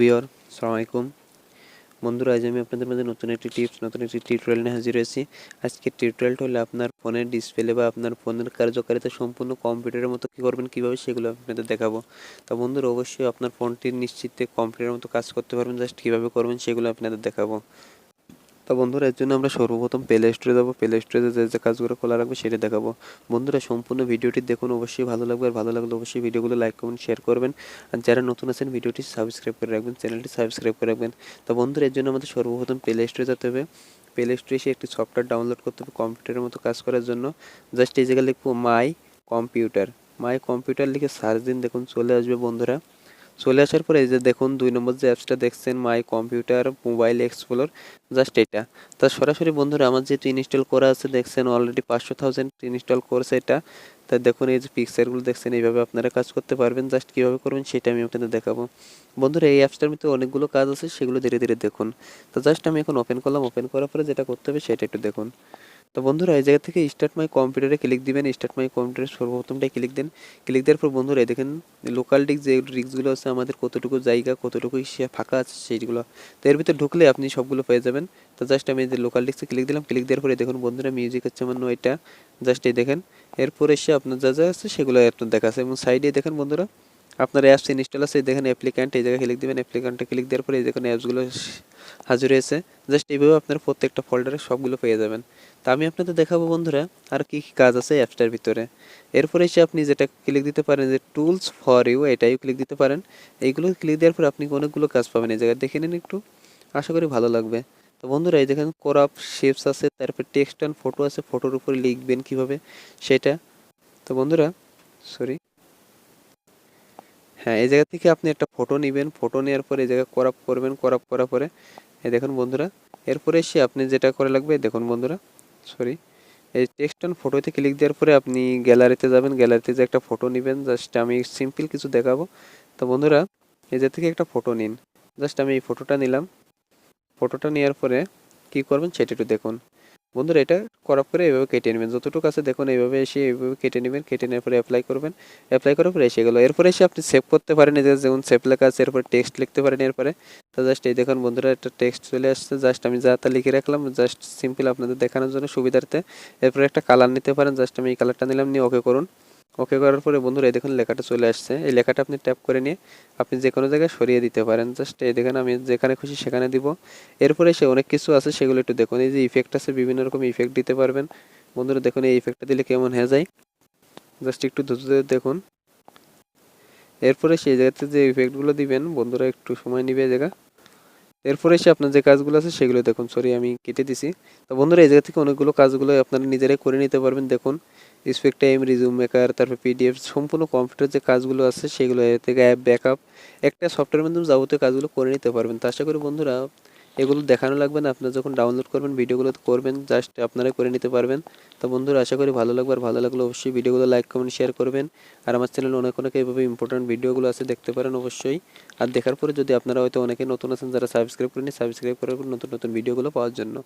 Viewer সালাম আলাইকুম। বন্ধুরা, আজ আমি আপনাদের মধ্যে নতুন একটি টিপস নতুন একটি টিউটোরিয়াল নিয়ে হাজির হয়েছি। আজকে টিউটোরিয়ালটা হলো আপনার ফোনের ডিসপ্লে বা আপনার ফোনের কার্যকারিতা সম্পূর্ণ কম্পিউটারের মতো কী করবেন, কীভাবে সেগুলো আপনাদের দেখাবো। তো বন্ধুরা, অবশ্যই আপনার ফোনটি নিশ্চিত কম্পিউটারের মতো কাজ করতে পারবেন জাস্ট কীভাবে করবেন সেগুলো আপনাদের দেখাবো। তো বন্ধুরা, এর জন্য আমরা সর্বপ্রথম প্লে স্টোরে যাব। প্লে স্টোরে যে যে কাজগুলো খোলা রাখবে সেটা দেখাবো। বন্ধুরা, সম্পূর্ণ ভিডিওটি দেখুন, অবশ্যই ভালো লাগবে। আর ভালো লাগলে অবশ্যই ভিডিওগুলো লাইক কমেন্ট শেয়ার করবেন। আর যারা নতুন আছেন, ভিডিওটি সাবস্ক্রাইব করে রাখবেন চ্যানেলটি সাবস্ক্রাইব করে রাখবেন। তো বন্ধুরা, এর জন্য আমাদের সর্বপ্রথম প্লে স্টোরে যেতে হবে। প্লে স্টোরে এসে একটি সফটওয়্যার ডাউনলোড করতে হবে কম্পিউটারের মতো কাজ করার জন্য। জাস্ট এই জায়গায় লিখব মাই কম্পিউটার মাই কম্পিউটার লিখে সার্চ দিন, দেখুন, চলে আসবে বন্ধুরা। চলে আসার পরে এই যে দেখুন, দুই নম্বর যে অ্যাপসটা দেখছেন my computer mobile explore just এটা। তা সরাসরি বন্ধুরা, আমার যেহেতু ইনস্টল করা আছে, দেখছেন অলরেডি পাঁচশো থাউজেন্ড ইনস্টল করছে এটা। তা দেখুন, এই যে পিকচারগুলো দেখছেন, এইভাবে আপনারা কাজ করতে পারবেন জাস্ট কীভাবে করবেন সেটা আমি আপনাদের দেখাবো। বন্ধুরা, এই অ্যাপসটার মধ্যে অনেকগুলো কাজ আছে, সেগুলো ধীরে ধীরে দেখুন। তো জাস্ট আমি এখন ওপেন করলাম ওপেন করার পরে যেটা করতে হবে সেটা একটু দেখুন। তো বন্ধুরা, এই জায়গা থেকে স্টার্ট মাই কম্পিউটারে ক্লিক দিবেন স্টার্ট মাই কম্পিউটারে সর্বপ্রথমটাই ক্লিক দেন। ক্লিক দেওয়ার পর বন্ধুরা দেখেন লোকাল ডিস্ক যে ডিস্কগুলো আছে, আমাদের কতটুকু জায়গা, কতটুকু সে ফাঁকা আছে সেইগুলো। তো এর ভিতরে ঢুকলে আপনি সবগুলো পেয়ে যাবেন। তো জাস্ট আমি যে লোকাল ডিস্কে ক্লিক দিলাম ক্লিক দেওয়ার পরে দেখুন বন্ধুরা মিউজিক হচ্ছে আমার নয়টা। জাস্ট এই দেখেন, এরপর এসে আপনার যা যা আছে সেগুলো আপনার দেখা আছে এবং সাইডে দেখেন বন্ধুরা আপনার অ্যাপস ইনস্টল আছে দেখেন অ্যাপ্লিক্যান্ট এই জায়গায় ক্লিক দিবেন অ্যাপ্লিক্যান্টে ক্লিক দেওয়ার পরে এই দেখুন অ্যাপসগুলো হাজির হয়েছে। জাস্ট এইভাবে আপনার প্রত্যেকটা ফোল্ডারে সবগুলো পেয়ে যাবেন। তা আমি আপনাদের দেখাবো বন্ধুরা, আর কি কি কাজ আছে অ্যাপসটার ভিতরে। এরপরে এসে আপনি যেটা ক্লিক দিতে পারেন, যে টুলস ফর ইউ এটাই ক্লিক দিতে পারেন। এইগুলো ক্লিক দেওয়ার পর আপনি অনেকগুলো কাজ পাবেন এই জায়গায়। দেখে নিন একটু, আশা করি ভালো লাগবে। তো বন্ধুরা, এই দেখেন করাপ শেপস আছে, তারপর টেক্সট অ্যান্ড ফটো আছে ফটোর উপরে লিখবেন কীভাবে সেটা। তো বন্ধুরা সরি হ্যাঁ এই জায়গা থেকে আপনি একটা ফটো নেবেন। ফটো নেওয়ার পরে এই জায়গায় করাপ করবেন করাপ করার পরে, এই দেখুন বন্ধুরা, এরপরে এসে আপনি যেটা করে লাগবে দেখুন বন্ধুরা সরি এই টেক্সট অ্যান্ড ফটোতে ক্লিক দেওয়ার পরে আপনি গ্যালারিতে যাবেন গ্যালারিতে যে একটা ফটো নেবেন। জাস্ট আমি সিম্পল কিছু দেখাবো। তো বন্ধুরা, এই যে থেকে একটা ফটো নিন। জাস্ট আমি এই ফটোটা নিলাম। ফটোটা নেওয়ার পরে কি করবেন, সেটা একটু দেখুন। বন্ধুরা এটা করার পরে এইভাবে কেটে নেবেন। যতটুকু আছে দেখুন, এইভাবে এসে এইভাবে কেটে নেবেন, কেটে নেওয়ার পরে অ্যাপ্লাই করবেন। অ্যাপ্লাই করার পরে এসে গেলো। এরপরে এসে আপনি সেভ করতে পারেন। এদের যেমন সেভ লেখা আছে, এরপরে টেক্সট লিখতে পারেন। এরপরে তো জাস্ট এই দেখুন বন্ধুরা, একটা টেক্সট চলে আসছে। জাস্ট আমি যা তা লিখে রাখলাম জাস্ট সিম্পল আপনাদের দেখানোর জন্য সুবিধার্থে। এরপরে একটা কালার নিতে পারেন। জাস্ট আমি এই কালারটা নিলাম, নিয়ে ওকে করুন। ওকে করার পরে বন্ধুরা, এই দেখুন লেখাটা চলে আসছে। এই লেখাটা আপনি ট্যাপ করে নিয়ে আপনি যে কোনো জায়গায় সরিয়ে দিতে পারেন। জাস্ট এই দেখেন, আমি যেখানে খুশি সেখানে দিব। এরপরে সে অনেক কিছু আছে, সেগুলো একটু দেখুন। এই যে ইফেক্ট আছে, বিভিন্ন রকম ইফেক্ট দিতে পারবেন। বন্ধুরা, দেখুন এই ইফেক্টটা দিলে কেমন হয়ে যায়। জাস্ট একটু ধরে দেখুন। এরপরে সেই জায়গাতে যে ইফেক্টগুলো দিবেন, বন্ধুরা একটু সময় নিবে জায়গা। এরপরে এসে আপনার যে কাজগুলো আছে সেগুলো দেখুন সরি আমি কেটে দিছি। তো বন্ধুরা, এই জায়গা থেকে অনেকগুলো কাজগুলো আপনারা নিজেরাই করে নিতে পারবেন। দেখুন স্পেক টাইম রিজুম মেকার তারপর পিডিএফ সম্পূর্ণ কম্পিউটার যে কাজগুলো আছে সেগুলো থেকে অ্যাপ ব্যাকআপ একটা সফটওয়্যার মাধ্যমে যাবতীয় কাজগুলো করে নিতে পারবেন। তো আশা করি বন্ধুরা এগুলো দেখানো লাগবে না। আপনারা যখন ডাউনলোড করবেন, ভিডিওগুলো করবেন জাস্ট আপনারা করে নিতে পারবেন। তো বন্ধুরা, আশা করি ভালো লাগবে। আর ভালো লাগলে অবশ্যই ভিডিওগুলো লাইক কমেন্ট শেয়ার করবেন। আর আমার চ্যানেলে অনেক অনেক এইভাবে ইম্পর্ট্যান্ট ভিডিওগুলো আছে, দেখতে পারেন অবশ্যই। আর দেখার পরে যদি আপনারা হয়তো অনেকে নতুন আছেন, যারা সাবস্ক্রাইব করেনি সাবস্ক্রাইব করে নতুন নতুন ভিডিওগুলো পাওয়ার জন্য।